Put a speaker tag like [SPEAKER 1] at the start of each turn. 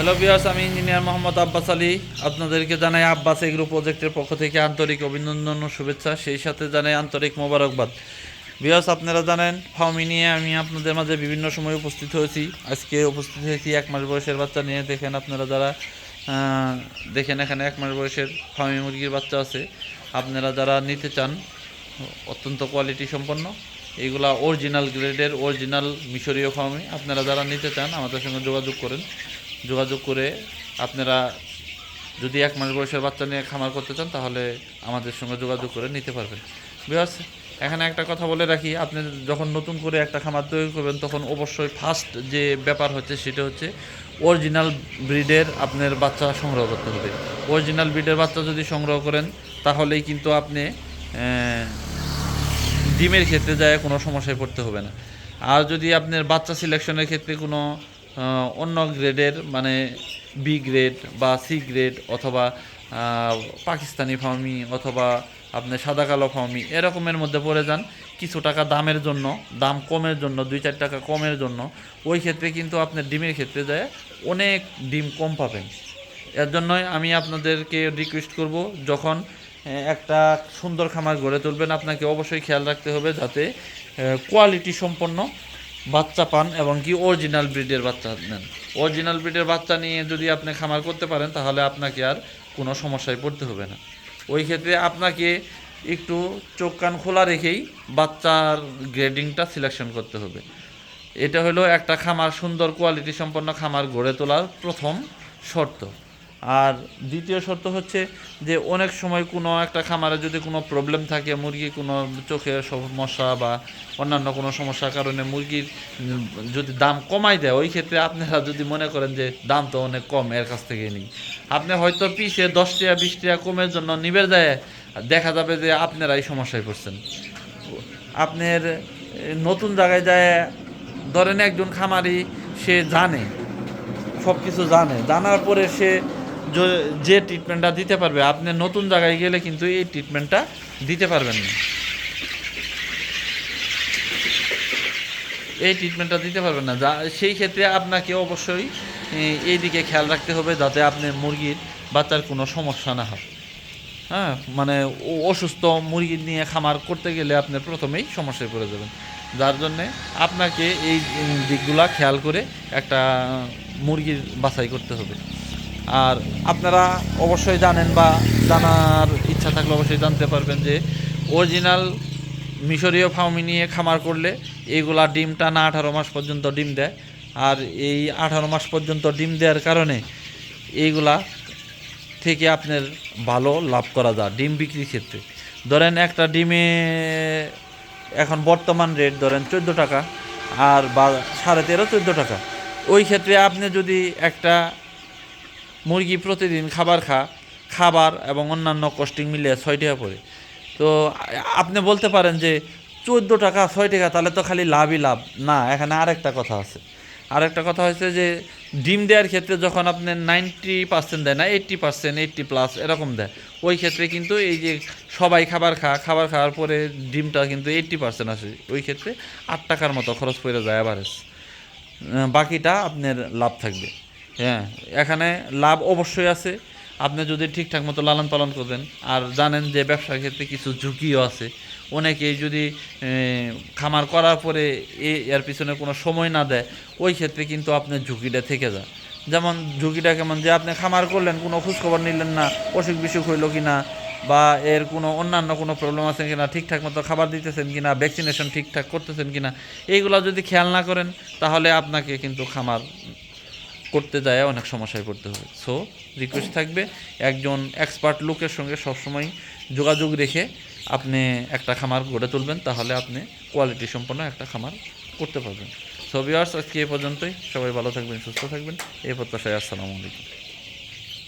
[SPEAKER 1] Hello বিয়াস আমি engineer Mohammad Abbas Ali. আপনাদেরকে জানাই আব্বাস এগ্রো প্রজেক্টের পক্ষ থেকে আন্তরিক অভিনন্দন ও শুভেচ্ছা, সেই সাথে জানাই আন্তরিক মোবারকবাদ। বিয়াস আপনারা জানেন ফার্মি নিয়ে আমি আপনাদের মাঝে বিভিন্ন সময় উপস্থিত হয়েছি। আজকে উপস্থিত হয়েছি এক মাস বয়সের বাচ্চা নিয়ে। দেখেন আপনারা যারা দেখেন এখানে এক মাস বয়সের ফার্মি মুরগির বাচ্চা আছে। আপনারা যারা নিতে চান, অত্যন্ত কোয়ালিটি সম্পন্ন। এইগুলা অরিজিনাল গ্রেডের অরিজিনাল মিশরীয় ফার্মে আপনারা যারা নিতে চান, আমাদের সঙ্গে যোগাযোগ করেন। যোগাযোগ করে আপনারা যদি এক মাস বয়সের বাচ্চা নিয়ে খামার করতে চান, তাহলে আমাদের সঙ্গে যোগাযোগ করে নিতে পারবেন। বিকজ এখানে একটা কথা বলে রাখি, আপনি যখন নতুন করে একটা খামার তৈরি করবেন, তখন অবশ্যই ফার্স্ট যে ব্যাপার হচ্ছে সেটা হচ্ছে অরিজিনাল ব্রিডের আপনার বাচ্চা সংগ্রহ করতে হবে। অরিজিনাল ব্রিডের বাচ্চা যদি সংগ্রহ করেন, তাহলেই কিন্তু আপনি ডিমের ক্ষেত্রে যায় কোনো সমস্যায় পড়তে হবে না। আর যদি আপনার বাচ্চা সিলেকশনের ক্ষেত্রে কোনো অন্য গ্রেডের মানে বি গ্রেড বা সি গ্রেড অথবা পাকিস্তানি ফার্মি অথবা আপনি সাদা কালো ফার্মি এরকমের মধ্যে পড়ে যান। কিছু টাকা দামের জন্য, দাম কমের জন্য, দুই চার টাকা কমের জন্য, ওই ক্ষেত্রে কিন্তু আপনার ডিমের ক্ষেত্রে যায় অনেক ডিম কম পাবেন। এর জন্যই আমি আপনাদেরকে রিকোয়েস্ট করব, যখন একটা সুন্দর খামার গড়ে তুলবেন, আপনাকে অবশ্যই খেয়াল রাখতে হবে যাতে কোয়ালিটি সম্পন্ন বাচ্চা পান এবং কি অরিজিনাল ব্রিডের বাচ্চা নেন। অরিজিনাল ব্রিডের বাচ্চা নিয়ে যদি আপনি খামার করতে পারেন, তাহলে আপনাকে আর কোনো সমস্যায় পড়তে হবে না। ওই ক্ষেত্রে আপনাকে একটু চোখ কান খোলা রেখেই বাচ্চার গ্রেডিংটা সিলেকশন করতে হবে। এটা হলো একটা খামার, সুন্দর কোয়ালিটি সম্পন্ন খামার গড়ে তোলার প্রথম শর্ত। আর দ্বিতীয় শর্ত হচ্ছে যে অনেক সময় কোনো একটা খামারে যদি কোনো প্রবলেম থাকে, মুরগি কোনো চোখের সমস্যা বা অন্যান্য কোনো সমস্যার কারণে মুরগির যদি দাম কমাই দেয়, ওই ক্ষেত্রে আপনারা যদি মনে করেন যে দাম তো অনেক কম এর কাছ থেকে নিই। আপনি হয়তো পিসে দশ টাকা, বিশ টাকা কমের জন্য নিবে যায় দেখা যাবে যে আপনারাই সমস্যায় পড়ছেন। আপনার নতুন জায়গায় যায়, ধরেন একজন খামারি, সে জানে সব কিছু জানে, জানার পরে সে য- ট্রিটমেন্টটা দিতে পারবে, আপনি নতুন জায়গায় গেলে কিন্তু এই ট্রিটমেন্টটা দিতে পারবেন না। এই ট্রিটমেন্টটা দিতে পারবেন না। যা, সেই ক্ষেত্রে আপনাকে অবশ্যই এই দিকে খেয়াল রাখতে হবে যাতে আপনার মুরগির বাচ্চার কোনো সমস্যা না হয়। হ্যাঁ মানে অসুস্থ মুরগি নিয়ে খামার করতে গেলে আপনি প্রথমেই সমস্যায় পড়ে যাবেন। যার জন্যে আপনাকে এই দিকগুলা খেয়াল করে একটা মুরগির বাছাই করতে হবে। আর আপনারা অবশ্যই জানেন বা জানার ইচ্ছা থাকলে অবশ্যই জানতে পারবেন যে অরিজিনাল মিশরীয় ফাউমি নিয়ে খামার করলে এইগুলা ডিম টানা আঠারো মাস পর্যন্ত ডিম দেয়। আর এই আঠারো মাস পর্যন্ত ডিম দেওয়ার কারণে এইগুলা থেকে আপনার ভালো লাভ করা যায় ডিম বিক্রির ক্ষেত্রে। ধরেন একটা ডিমে এখন বর্তমান রেট ধরেন চোদ্দ টাকা আর বা সাড়ে তেরো, চোদ্দ টাকা। ওই ক্ষেত্রে আপনি যদি একটা মুরগি প্রতিদিন খাবার খা, খাবার এবং অন্যান্য কস্টিং মিলিয়ে ছয় টাকা পড়ে তো আপনি বলতে পারেন যে চোদ্দ টাকা, ছয় টাকা, তাহলে তো খালি লাভই লাভ। না, এখানে আরেকটা কথা আছে। আরেকটা কথা হচ্ছে যে ডিম দেওয়ার ক্ষেত্রে যখন আপনি নাইনটি পার্সেন্ট দেয় না এইট্টি পার্সেন্ট এইট্টি প্লাস এরকম দেয়, ওই ক্ষেত্রে কিন্তু এই যে সবাই খাবার খা, খাবার খাওয়ার পরে ডিমটা কিন্তু এইট্টি পার্সেন্ট আসে। ওই ক্ষেত্রে আট টাকার মতো খরচ পড়ে যায় অ্যাভারেজ বাকিটা আপনার লাভ থাকবে। হ্যাঁ এখানে লাভ অবশ্যই আছে। আপনি যদি ঠিকঠাক মতো লালন পালন করবেন, আর জানেন যে ব্যবসার ক্ষেত্রে কিছু ঝুঁকিও আছে। অনেকেই যদি খামার করার পরে এর পিছনে কোনো সময় না দেয়, ওই ক্ষেত্রে কিন্তু আপনার ঝুঁকিটা থেকে যায় যেমন ঝুঁকিটা কেমন যে আপনি খামার করলেন, কোনো খোঁজখবর নিলেন না, অসুখ বিসুখ হইল কি না বা এর কোনো অন্যান্য কোনো প্রবলেম আছে কিনা, ঠিকঠাক মতো খাবার দিতেছেন কিনা ভ্যাকসিনেশন ঠিকঠাক করতেছেন কিনা, এইগুলো যদি খেয়াল না করেন, তাহলে আপনাকে কিন্তু খামার করতে যায়, অনেক সমস্যায় পড়তে হবে সো রিকোয়েস্ট থাকবে, একজন এক্সপার্ট লোকের সঙ্গে সবসময় যোগাযোগ রেখে আপনি একটা খামার গড়ে তুলবেন, তাহলে আপনি কোয়ালিটি সম্পন্ন একটা খামার করতে পারবেন। সো আর আজকে এ পর্যন্তই। সবাই ভালো থাকবেন, সুস্থ থাকবেন। এই প্রত্যাশায় আসসালামু আলাইকুম।